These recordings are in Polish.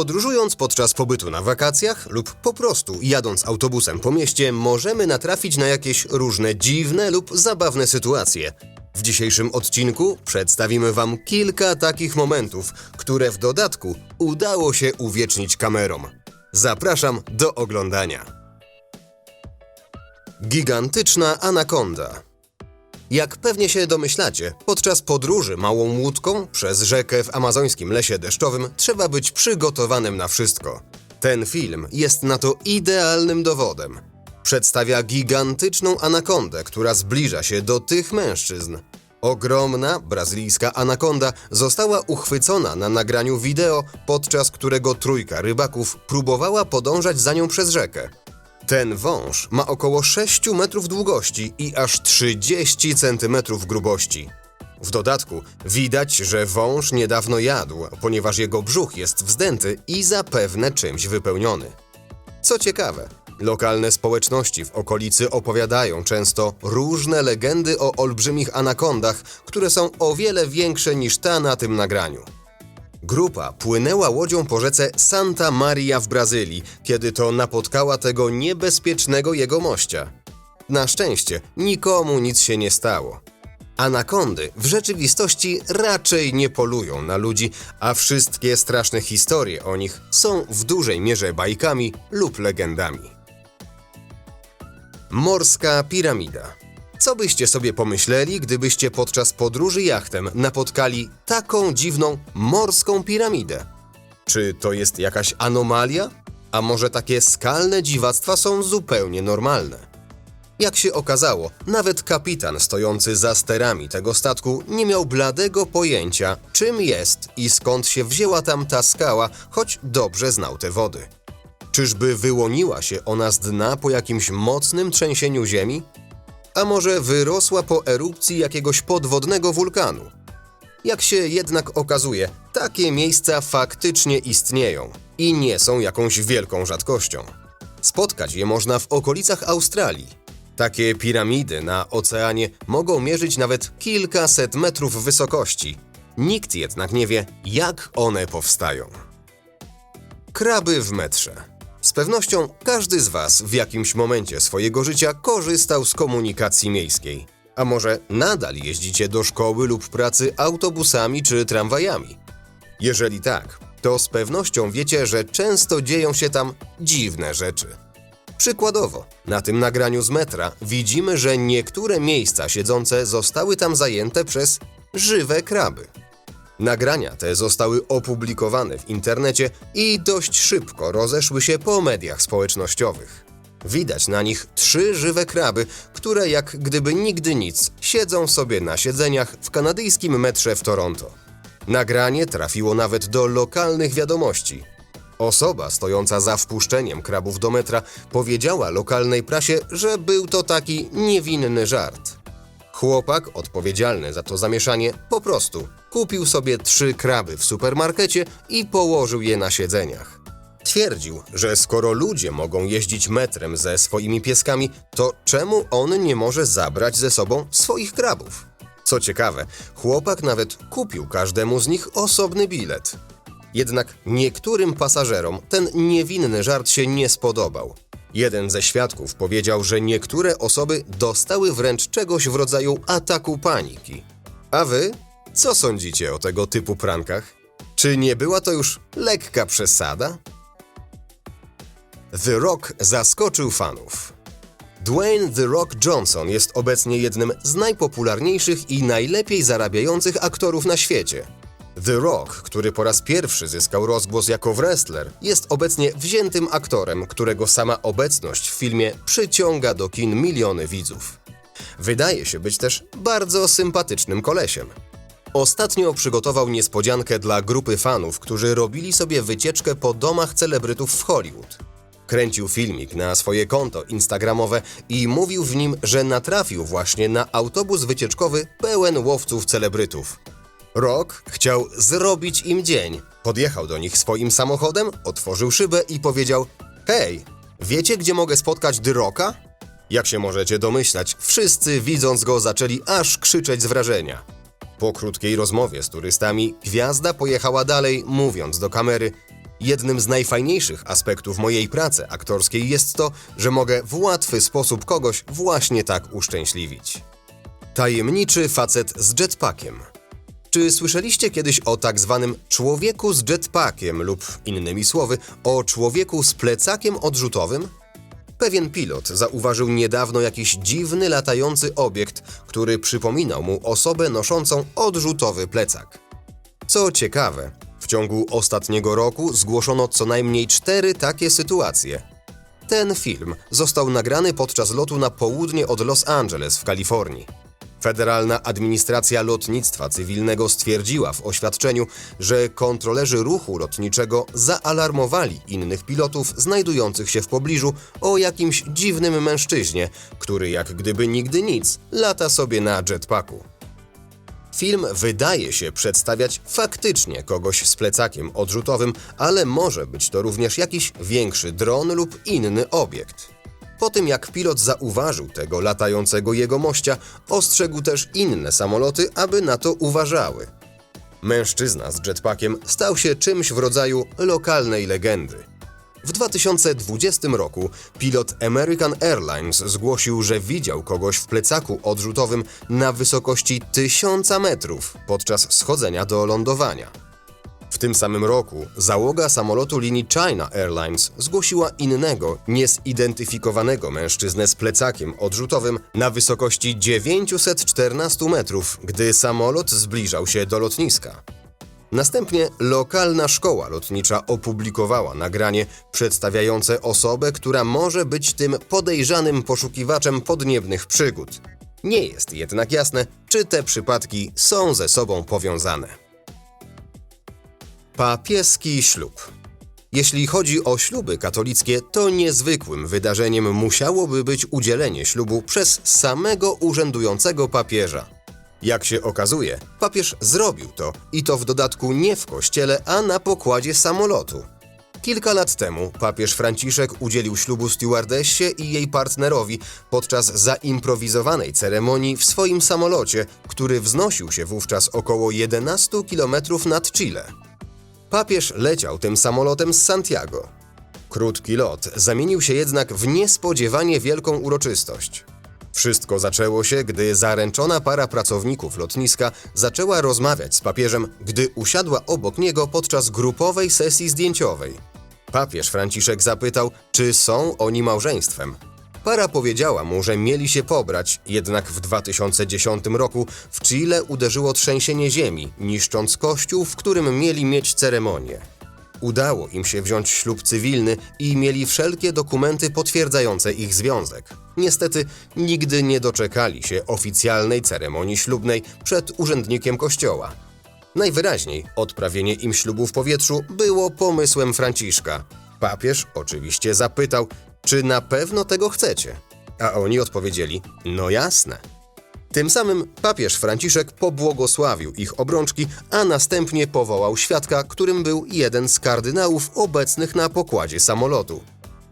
Podróżując podczas pobytu na wakacjach lub po prostu jadąc autobusem po mieście, możemy natrafić na jakieś różne dziwne lub zabawne sytuacje. W dzisiejszym odcinku przedstawimy Wam kilka takich momentów, które w dodatku udało się uwiecznić kamerą. Zapraszam do oglądania. Gigantyczna anakonda. Jak pewnie się domyślacie, podczas podróży małą łódką przez rzekę w amazońskim lesie deszczowym trzeba być przygotowanym na wszystko. Ten film jest na to idealnym dowodem. Przedstawia gigantyczną anakondę, która zbliża się do tych mężczyzn. Ogromna brazylijska anakonda została uchwycona na nagraniu wideo, podczas którego trójka rybaków próbowała podążać za nią przez rzekę. Ten wąż ma około 6 metrów długości i aż 30 centymetrów grubości. W dodatku widać, że wąż niedawno jadł, ponieważ jego brzuch jest wzdęty i zapewne czymś wypełniony. Co ciekawe, lokalne społeczności w okolicy opowiadają często różne legendy o olbrzymich anakondach, które są o wiele większe niż ta na tym nagraniu. Grupa płynęła łodzią po rzece Santa Maria w Brazylii, kiedy to napotkała tego niebezpiecznego jegomościa. Na szczęście nikomu nic się nie stało. Anakondy w rzeczywistości raczej nie polują na ludzi, a wszystkie straszne historie o nich są w dużej mierze bajkami lub legendami. Morska piramida. Co byście sobie pomyśleli, gdybyście podczas podróży jachtem napotkali taką dziwną morską piramidę? Czy to jest jakaś anomalia? A może takie skalne dziwactwa są zupełnie normalne? Jak się okazało, nawet kapitan stojący za sterami tego statku nie miał bladego pojęcia, czym jest i skąd się wzięła tam ta skała, choć dobrze znał te wody. Czyżby wyłoniła się ona z dna po jakimś mocnym trzęsieniu ziemi? A może wyrosła po erupcji jakiegoś podwodnego wulkanu? Jak się jednak okazuje, takie miejsca faktycznie istnieją i nie są jakąś wielką rzadkością. Spotkać je można w okolicach Australii. Takie piramidy na oceanie mogą mierzyć nawet kilkaset metrów wysokości. Nikt jednak nie wie, jak one powstają. Kraby w metrze. Z pewnością każdy z Was w jakimś momencie swojego życia korzystał z komunikacji miejskiej. A może nadal jeździcie do szkoły lub pracy autobusami czy tramwajami? Jeżeli tak, to z pewnością wiecie, że często dzieją się tam dziwne rzeczy. Przykładowo, na tym nagraniu z metra widzimy, że niektóre miejsca siedzące zostały tam zajęte przez żywe kraby. Nagrania te zostały opublikowane w internecie i dość szybko rozeszły się po mediach społecznościowych. Widać na nich trzy żywe kraby, które jak gdyby nigdy nic siedzą sobie na siedzeniach w kanadyjskim metrze w Toronto. Nagranie trafiło nawet do lokalnych wiadomości. Osoba stojąca za wpuszczeniem krabów do metra powiedziała lokalnej prasie, że był to taki niewinny żart. Chłopak odpowiedzialny za to zamieszanie po prostu kupił sobie trzy kraby w supermarkecie i położył je na siedzeniach. Twierdził, że skoro ludzie mogą jeździć metrem ze swoimi pieskami, to czemu on nie może zabrać ze sobą swoich krabów? Co ciekawe, chłopak nawet kupił każdemu z nich osobny bilet. Jednak niektórym pasażerom ten niewinny żart się nie spodobał. Jeden ze świadków powiedział, że niektóre osoby dostały wręcz czegoś w rodzaju ataku paniki. A wy? Co sądzicie o tego typu prankach? Czy nie była to już lekka przesada? The Rock zaskoczył fanów. Dwayne The Rock Johnson jest obecnie jednym z najpopularniejszych i najlepiej zarabiających aktorów na świecie. The Rock, który po raz pierwszy zyskał rozgłos jako wrestler, jest obecnie wziętym aktorem, którego sama obecność w filmie przyciąga do kin miliony widzów. Wydaje się być też bardzo sympatycznym kolesiem. Ostatnio przygotował niespodziankę dla grupy fanów, którzy robili sobie wycieczkę po domach celebrytów w Hollywood. Kręcił filmik na swoje konto instagramowe i mówił w nim, że natrafił właśnie na autobus wycieczkowy pełen łowców celebrytów. Rock chciał zrobić im dzień. Podjechał do nich swoim samochodem, otworzył szybę i powiedział: Hej, wiecie gdzie mogę spotkać The Rocka? Jak się możecie domyślać, wszyscy widząc go zaczęli aż krzyczeć z wrażenia. Po krótkiej rozmowie z turystami, gwiazda pojechała dalej, mówiąc do kamery: Jednym z najfajniejszych aspektów mojej pracy aktorskiej jest to, że mogę w łatwy sposób kogoś właśnie tak uszczęśliwić. Tajemniczy facet z jetpackiem. Czy słyszeliście kiedyś o tak zwanym człowieku z jetpackiem lub innymi słowy o człowieku z plecakiem odrzutowym? Pewien pilot zauważył niedawno jakiś dziwny latający obiekt, który przypominał mu osobę noszącą odrzutowy plecak. Co ciekawe, w ciągu ostatniego roku zgłoszono co najmniej cztery takie sytuacje. Ten film został nagrany podczas lotu na południe od Los Angeles w Kalifornii. Federalna Administracja Lotnictwa Cywilnego stwierdziła w oświadczeniu, że kontrolerzy ruchu lotniczego zaalarmowali innych pilotów znajdujących się w pobliżu o jakimś dziwnym mężczyźnie, który jak gdyby nigdy nic lata sobie na jetpacku. Film wydaje się przedstawiać faktycznie kogoś z plecakiem odrzutowym, ale może być to również jakiś większy dron lub inny obiekt. Po tym jak pilot zauważył tego latającego jegomościa, ostrzegł też inne samoloty, aby na to uważały. Mężczyzna z jetpackiem stał się czymś w rodzaju lokalnej legendy. W 2020 roku pilot American Airlines zgłosił, że widział kogoś w plecaku odrzutowym na wysokości 1000 metrów podczas schodzenia do lądowania. W tym samym roku załoga samolotu linii China Airlines zgłosiła innego, niezidentyfikowanego mężczyznę z plecakiem odrzutowym na wysokości 914 metrów, gdy samolot zbliżał się do lotniska. Następnie lokalna szkoła lotnicza opublikowała nagranie przedstawiające osobę, która może być tym podejrzanym poszukiwaczem podniebnych przygód. Nie jest jednak jasne, czy te przypadki są ze sobą powiązane. Papieski ślub. Jeśli chodzi o śluby katolickie, to niezwykłym wydarzeniem musiałoby być udzielenie ślubu przez samego urzędującego papieża. Jak się okazuje, papież zrobił to i to w dodatku nie w kościele, a na pokładzie samolotu. Kilka lat temu papież Franciszek udzielił ślubu stewardessie i jej partnerowi podczas zaimprowizowanej ceremonii w swoim samolocie, który wznosił się wówczas około 11 km nad Chile. Papież leciał tym samolotem z Santiago. Krótki lot zamienił się jednak w niespodziewanie wielką uroczystość. Wszystko zaczęło się, gdy zaręczona para pracowników lotniska zaczęła rozmawiać z papieżem, gdy usiadła obok niego podczas grupowej sesji zdjęciowej. Papież Franciszek zapytał, czy są oni małżeństwem. Para powiedziała mu, że mieli się pobrać, jednak w 2010 roku w Chile uderzyło trzęsienie ziemi, niszcząc kościół, w którym mieli mieć ceremonię. Udało im się wziąć ślub cywilny i mieli wszelkie dokumenty potwierdzające ich związek. Niestety nigdy nie doczekali się oficjalnej ceremonii ślubnej przed urzędnikiem kościoła. Najwyraźniej odprawienie im ślubu w powietrzu było pomysłem Franciszka. Papież oczywiście zapytał, czy na pewno tego chcecie? A oni odpowiedzieli, no jasne. Tym samym papież Franciszek pobłogosławił ich obrączki, a następnie powołał świadka, którym był jeden z kardynałów obecnych na pokładzie samolotu.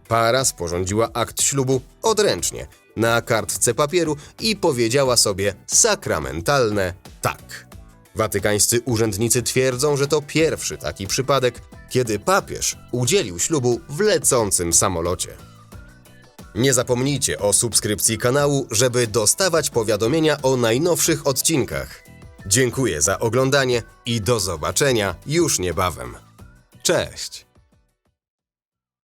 Para sporządziła akt ślubu odręcznie, na kartce papieru i powiedziała sobie sakramentalne tak. Watykańscy urzędnicy twierdzą, że to pierwszy taki przypadek, kiedy papież udzielił ślubu w lecącym samolocie. Nie zapomnijcie o subskrypcji kanału, żeby dostawać powiadomienia o najnowszych odcinkach. Dziękuję za oglądanie i do zobaczenia już niebawem. Cześć!